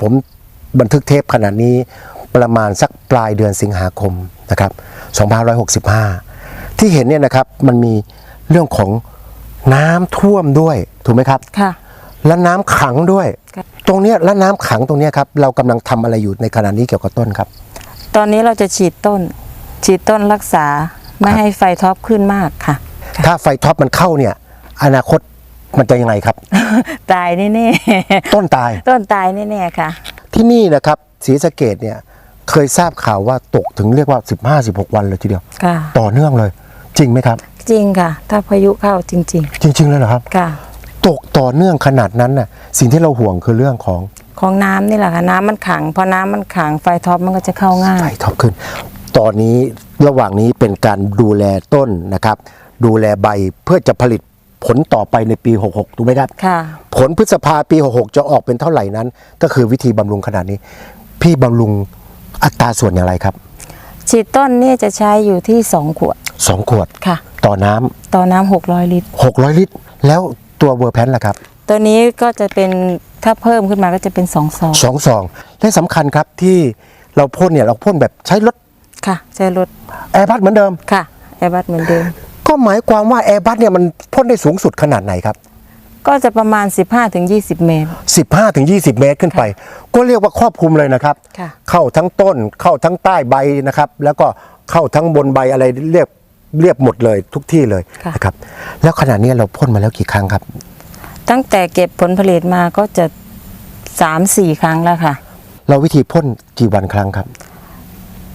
ผมบันทึกเทปขนาดนี้ประมาณสักปลายเดือนสิงหาคมนะครับ2565 ที่เห็นเนี่ยนะครับมันมีเรื่องของน้ำท่วมด้วยถูกไหมครับค่ะและน้ำขังด้วยครับตรงเนี้ยและน้ำขังตรงเนี้ยครับเรากำลังทำอะไรอยู่ในขณะนี้เกี่ยวกับต้นครับ ตอนนี้เราจะฉีดต้น ฉีดต้นรักษาไม่ให้ไฟท็อปขึ้นมากค่ะ ถ้าไฟท็อปมันเข้าเนี่ยอนาคต มันจะยังไงครับ ตายแน่ต้นตาย ๆ ต้นตายแน่ๆค่ะ ที่นี่นะครับศรีสะเกดเนี่ยเคยทราบข่าวว่าตกถึงเรียกว่า 15-16 วันเลยทีเดียว ค่ะ ต่อเนื่องเลย จริงไหมครับ จริงค่ะ ถ้าพายุเข้าจริง จริง ๆ เลยเหรอครับ ๆ ค่ะ ตกต่อเนื่องขนาดนั้นน่ะสิ่งที่เราห่วงคือเรื่องของของน้ำนี่แหละค่ะ น้ำมันขัง พอน้ำมันขังไฟท็อปมันก็จะเข้าง่าไฟย ท็อปขึ้น ตอนนี้ระหว่างนี้เป็นการดูแลต้นนะครับ ดูแลใบเพื่อจะผลิต ผลต่อไปในปี 66ถูกไหมครับ ค่ะ ผลพฤษภาปี 66 จะออกเป็นเท่าไหร่นั้น ก็คือวิธีบำรุงขนาดนี้ พี่บำรุงอัตราส่วนอย่างไรครับฉีดต้นนี่จะใช้อยู่ที่2ขวด2ขวดค่ะ ต่อน้ำต่อน้ำ600ลิตร 600 ลิตร แล้วตัวเวอร์แพนล่ะครับ ตัวนี้ก็จะเป็นถ้าเพิ่มขึ้นมาก็จะเป็น2ซองสองซองและสำคัญครับที่เราพ่นเนี่ยเราพ่นแบบใช้รถค่ะ ใช้รถแอร์บัสเหมือนเดิม ค่ะแอร์บัสเหมือนเดิม ก็หมายความว่าแอร์บัสเนี่ยมันพ่นได้สูงสุดขนาดไหนครับ ก็จะประมาณ 15-20 เมตร 15ถึง20 เมตรขึ้นไป ก็เรียกว่าครอบคลุมเลยนะครับ ค่ะ เข้าทั้งต้นเข้าทั้งใต้ใบนะครับ แล้วก็เข้าทั้งบนใบอะไรเรียบเรียบหมดเลยทุกที่เลยค่ะ นะครับแล้วขณะนี้เราพ่นมาแล้วกี่ครั้งครับ ตั้งแต่เก็บผลผลิตมาก็จะสามสี่ครั้งแล้วค่ะ เราวิธีพ่นกี่วันครั้งครับ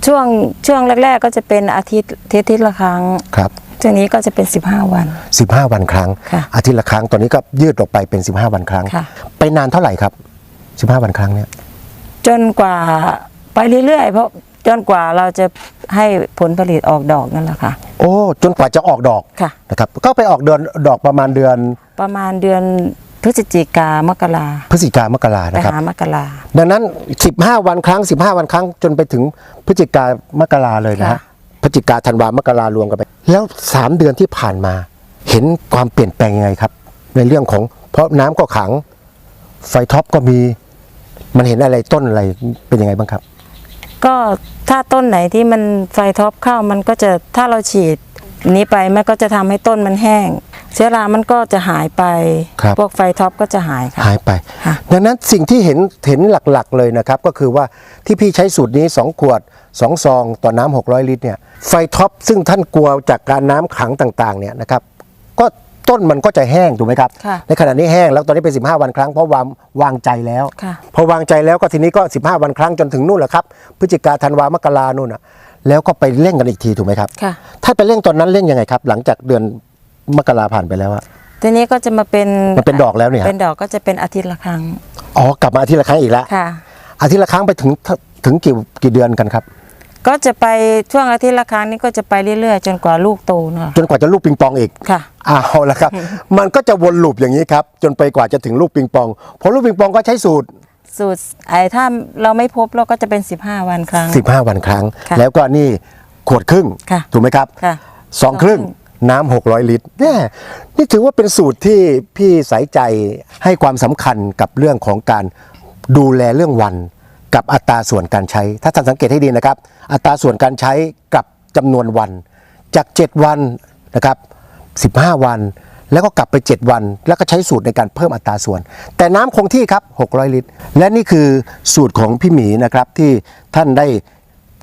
ช่วงช่วงแรก ๆ ก็จะเป็นอาทิตย์อาทิตย์ละครั้ง ครับ ช่วงนี้ก็จะเป็น 15 วัน 15 วันครั้ง ค่ะอาทิตย์ละครั้งตอนนี้ก็ยืดออกไปเป็น 15 วันครั้ง ค่ะ ไปนานเท่าไหร่ครับ 15 วันครั้งเนี่ย จนกว่าไปเรื่อยๆ เพราะจนกว่าเราจะให้ผลผลิตออกดอกนั่นแหละค่ะ โอ้จนกว่าจะออกดอกค่ะ นะครับ ก็ไปออกเดือนดอกประมาณเดือนประมาณเดือนพฤศจิกามกราพฤศจิกามกราไปนะครับ หามกรา ดังนั้น 15 วันครั้ง 15 วันครั้ง จนไปถึงพฤศจิกามกราเลยนะฮะค่ะ พฤศจิกาธันวามกรารวมกันไป แล้วสามเดือนที่ผ่านมา เห็นความเปลี่ยนแปลงยังไงครับ ในเรื่องของเพราะน้ำก็ขัง ไฟท็อปก็มี มันเห็นอะไรต้นอะไรเป็นยังไงบ้างครับ ก็ถ้าต้นไหนที่มันไฟท็อปเข้ามันก็จะถ้าเราฉีดนี้ไปมันก็จะทำให้ต้นมันแห้ง เชื้อรามันก็จะหายไป ครับ พวกไฟท็อปก็จะหายค่ะ หายไป ค่ะ ดังนั้นสิ่งที่เห็นเห็นหลักๆเลยนะครับ ก็คือว่าที่พี่ใช้สูตรนี้ 2 ขวด 2 ซอง ต่อน้ำ600 ลิตรเนี่ยไฟท็อปซึ่งท่านกลัวจากการน้ำขังต่างๆเนี่ยนะครับก็ต้นมันก็จะแห้งถูกไหมครับ ค่ะในขณะนี้แห้งแล้วตอนนี้เป็น 15 วันครั้งเพราะวางวางใจแล้ว ค่ะ พอวางใจแล้วก็ทีนี้ก็ 15 วันครั้งจนถึงนู่นแหละครับพฤศจิกาธันวามกรานู่นน่ะแล้วก็ไปเร่งกันอีกทีถูกไหมครับ ค่ะ ถ้าไปเร่งตอนนั้นเร่งยังไงครับ หลังจากเดือน มกราผ่านไปแล้วอะทีนี้ก็จะมาเป็นมันเป็นดอกแล้วเนี่ยเป็นดอกก็จะเป็นอาทิตย์ละครั้งอ๋อกลับมาอาทิตย์ละครั้งอีกแล้วค่ะ อาทิตย์ละครั้งไปถึงถึงกี่กี่เดือนกันครับ ก็จะไปช่วงอาทิตย์ละครั้งนี้ก็จะไปเรื่อยๆ จนกว่าลูกโตเนอะจนกว่าจะลูกปิงปองอีกค่ะเอาละครับ มันก็จะวนลูปอย่างนี้ครับ จนไปกว่าจะถึงลูกปิงปองพอลูกปิงปองก็ใช้สูตรสูตรไอ้ถ้าเราไม่พบเราก็จะเป็น 15 วันครั้ง 15 วันครั้งค่ะแล้วก็นี่ขวดครึ่งค่ะถูกไหมครับค่ะสองครึ่ง น้ำ600 ลิตรแน่นี่ถือว่าเป็นสูตรที่พี่ใส่ใจให้ความสำคัญกับเรื่องของการดูแลเรื่องวัน กับอัตราส่วนการใช้ ถ้าท่านสังเกตให้ดีนะครับ อัตราส่วนการใช้กับจำนวนวัน จาก 7 วันนะครับ15 วัน แล้วก็กลับไป 7 วัน แล้วก็ใช้สูตรในการเพิ่มอัตราส่วน แต่น้ำคงที่ครับ 600 ลิตร และนี่คือสูตรของพี่หมีนะครับที่ท่านได้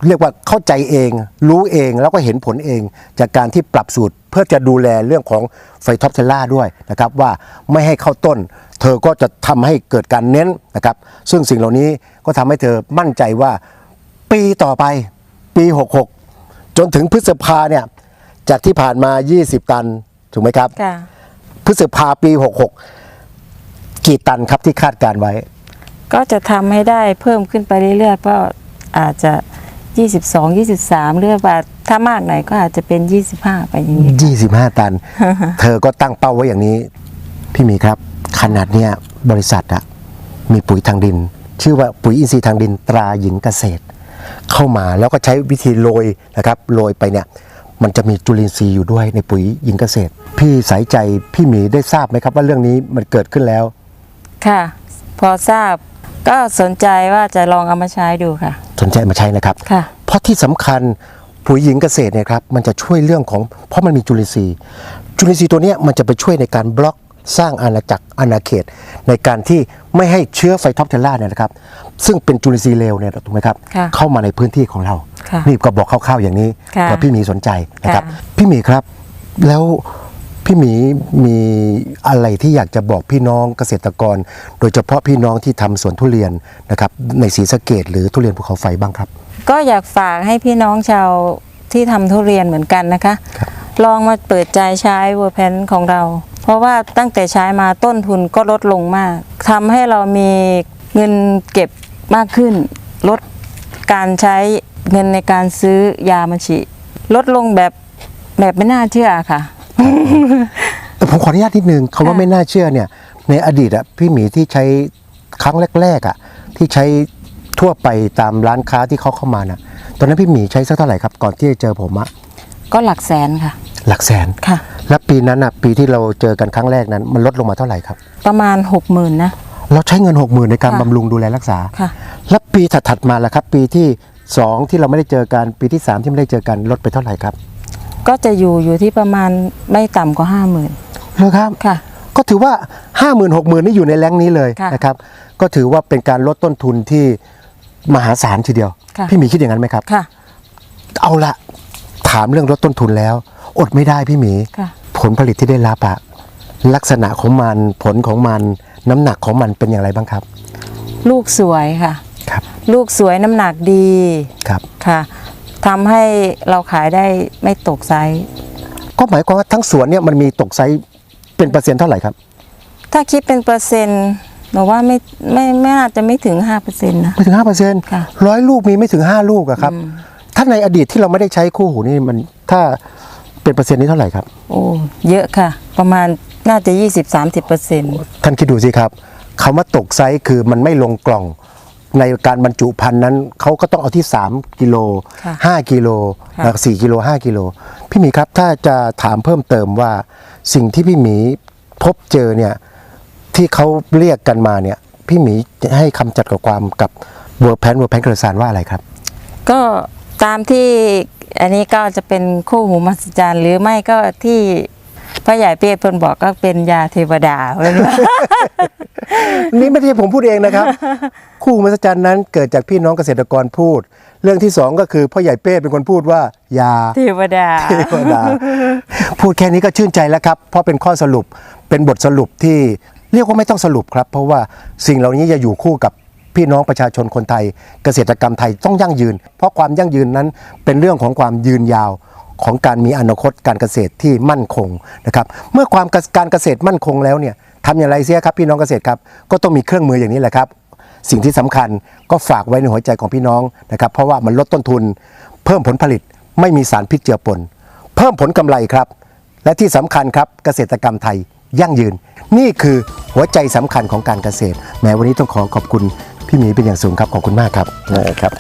เรียกว่าเข้าใจเอง รู้เองแล้วก็เห็นผลเอง จากการที่ปรับสูตรเพื่อจะดูแลเรื่องของไฟท็อปเทลล่าด้วยนะครับว่าไม่ให้เข้าต้น เธอก็จะทำให้เกิดการเน้นนะครับซึ่งสิ่งเหล่านี้ก็ทำให้เธอมั่นใจว่าปีต่อไปปี 66 จนถึงพฤษภาเนี่ยจากที่ผ่านมา 20 ตันถูกไหมครับค่ะพฤษภาปี 66 กี่ตันครับที่คาดการไว้ ก็จะทำให้ได้เพิ่มขึ้นไปเรื่อยๆเพราะอาจจะ 22 23 เรื่อยว่าถ้ามากหน่อยก็อาจจะเป็น 25 ไปอย่างนี้ 25 ตัน เธอก็ตั้งเป้าไว้อย่างนี้ พี่หมีครับ ขนาดเนี้ยบริษัทอะมีปุ๋ยทางดิน ชื่อว่าปุ๋ยอินทรีย์ทางดินตราหญิงเกษตร เข้ามาแล้วก็ใช้วิธีโรยนะครับโรยไปเนี่ยมันจะมีจุลินทรีย์อยู่ด้วยในปุ๋ยหญิงเกษตร พี่สายใจพี่หมีได้ทราบไหมครับว่าเรื่องนี้มันเกิดขึ้นแล้ว ค่ะ พอทราบ ก็สนใจว่าจะลองเอามาใช้ดูค่ะ สนใจมาใช้นะครับ ค่ะ เพราะที่สำคัญปุ๋ยหญิงเกษตรเนี่ยครับมันจะช่วยเรื่องของเพราะมันมีจุลินทรีย์ จุลินทรีย์ตัวเนี้ยมันจะไปช่วยในการบล็อกสร้างอาณาจักรอาณาเขต ในการที่ไม่ให้เชื้อไฟท็อปเทลล่าเนี่ยนะครับ ซึ่งเป็นจุลินทรีย์เลวเนี่ยถูกไหมครับค่ะเข้ามาในพื้นที่ของเรา ค่ะนี่ก็บอกคร่าวๆอย่างนี้ค่ะเผื่อพี่หมีสนใจนะครับ ค่ะ พี่หมีครับ แล้ว พี่หมีมีอะไรที่อยากจะบอกพี่น้องเกษตรกร โดยเฉพาะพี่น้องที่ทำสวนทุเรียนนะครับในศรีสะเกดหรือทุเรียนภูเขาไฟบ้างครับ ก็อยากฝากให้พี่น้องชาวที่ทำทุเรียนเหมือนกันนะคะครับลองมาเปิดใจใช้เวอร์แพนของเรา เพราะว่าตั้งแต่ใช้มาต้นทุนก็ลดลงมากทำให้เรามีเงินเก็บมากขึ้น ลดการใช้เงินในการซื้อยามาฉีดลดลงแบบแบบไม่น่าเชื่อค่ะ แต่ผมขออนุญาตนิดนึงคำว่าค่ะไม่น่าเชื่อเนี่ย ในอดีตอะพี่หมีที่ใช้ครั้งแรกๆอะที่ใช้ทั่วไปตามร้านค้าที่เขาเข้ามาน่ะ ตอนนั้นพี่หมีใช้สักเท่าไหร่ครับก่อนที่จะเจอผมอะก็หลักแสนค่ะ หลักแสนค่ะ และปีนั้นอะปีที่เราเจอกันครั้งแรกนั้น มันลดลงมาเท่าไหร่ครับ ประมาณหกหมื่นนะเราใช้เงินหกหมื่นในการค่ะบำรุงดูแลรักษาค่ะแล้วปีถัดๆมาล่ะครับ ปีที่สองที่เราไม่ได้เจอกันปีที่สามที่ไม่ได้เจอกันลดไปเท่าไหร่ครับ ก็จะอยู่อยู่ที่ประมาณไม่ต่ำกว่าห้าหมื่นเลยครับค่ะ ก็ถือว่า 5 0,000 6 0,000นี่อยู่ในแรงค์นี้เลยค่ะนะครับ ก็ถือว่าเป็นการลดต้นทุนที่มหาศาลทีเดียว ค่ะ พี่หมีคิดอย่างนั้นไหมครับ ค่ะ เอาละถามเรื่องลดต้นทุนแล้ว อดไม่ได้พี่หมี ค่ะ ผลผลิตที่ได้รับอะลักษณะของมันผลของมัน น้ำหนักของมันเป็นอย่างไรบ้างครับ ลูกสวยค่ะ ครับลูกสวยน้ำหนักดีครับ ค่ะ ทำให้เราขายได้ไม่ตกไซส์ก็หมายความว่าทั้งสวนเนี่ยมันมีตกไซส์เป็นเปอร์เซ็นต์เท่าไหร่ครับ ถ้าคิดเป็นเปอร์เซ็นต์หนูว่าไม่ไม่ไม่น่าจะไม่ถึง5%นะ ไม่ถึงห้าเปอร์เซ็นต์ค่ะร้อยลูกมีไม่ถึงห้าลูกอะครับถ้าในอดีตที่เราไม่ได้ใช้คู่หูนี่มันถ้าเป็นเปอร์เซ็นต์นี้เท่าไหร่ครับ โอ้เยอะค่ะ ประมาณน่าจะ20-30%ท่านคิดดูสิครับคำว่าตกไซส์คือมันไม่ลงกล่อง ในการบรรจุพันธุ์นั้นเขาก็ต้องเอาที่ 3 กิโลค่ะ5กิโลค่ะแล้ว4กิโล 5 กิโล พี่หมีครับถ้าจะถามเพิ่มเติมว่าสิ่งที่พี่หมีพบเจอเนี่ยที่เขาเรียกกันมาเนี่ยพี่หมีจะให้คำจัดกับความกับเวอร์แพนเวอร์แพนกระสานว่าอะไรครับ ก็ตามที่อันนี้ก็จะเป็นคู่หูมหัศจรรย์หรือไม่ก็ที่ พระใหญ่เปียพนบอกก็เป็นยาเทวดานี่ไม่ใช่ผมพูดเองนะครับ คู่มหัศจรรย์นั้นเกิดจากพี่น้องเกษตรกรพูด เรื่องที่สองก็คือพ่อใหญ่เป้เป็นคนพูดว่ายาเทวดาเทวดา พูดแค่นี้ก็ชื่นใจแล้วครับ เพราะเป็นข้อสรุปเป็นบทสรุปที่เรียกว่าไม่ต้องสรุปครับ เพราะว่าสิ่งเหล่านี้จะอยู่คู่กับพี่น้องประชาชนคนไทย เกษตรกรรมไทยต้องยั่งยืน เพราะความยั่งยืนนั้นเป็นเรื่องของความยืนยาว ของการมีอนาคตการเกษตรที่มั่นคงนะครับเมื่อความการเกษตรมั่นคงแล้วเนี่ยทำอย่างไรเสียครับพี่น้องเกษตรครับก็ต้องมีเครื่องมืออย่างนี้แหละครับสิ่งที่สำคัญก็ฝากไว้ในหัวใจของพี่น้องนะครับเพราะว่ามันลดต้นทุน เพิ่มผลผลิตไม่มีสารพิษเจือปน เพิ่มผลกำไรครับ และที่สำคัญครับเกษตรกรรมไทยยั่งยืน นี่คือหัวใจสำคัญของการเกษตร แม้วันนี้ต้องขอขอบคุณพี่หมีเป็นอย่างสูงครับขอบคุณมากครับนะครับ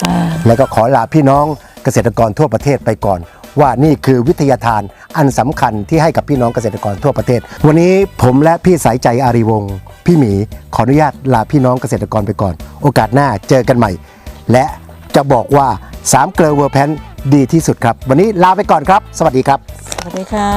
แล้วก็ขอลาพี่น้องเกษตรกรทั่วประเทศไปก่อน ว่านี่คือวิทยาทานอันสำคัญที่ให้กับพี่น้องเกษตรกรทั่วประเทศ วันนี้ผมและพี่สายใจอารีวงศ์พี่หมีขออนุญาตลาพี่น้องเกษตรกรไปก่อน โอกาสหน้าเจอกันใหม่ และจะบอกว่า3เกลอเวอร์แพนดีที่สุดครับ วันนี้ลาไปก่อนครับ สวัสดีครับ สวัสดีค่ะ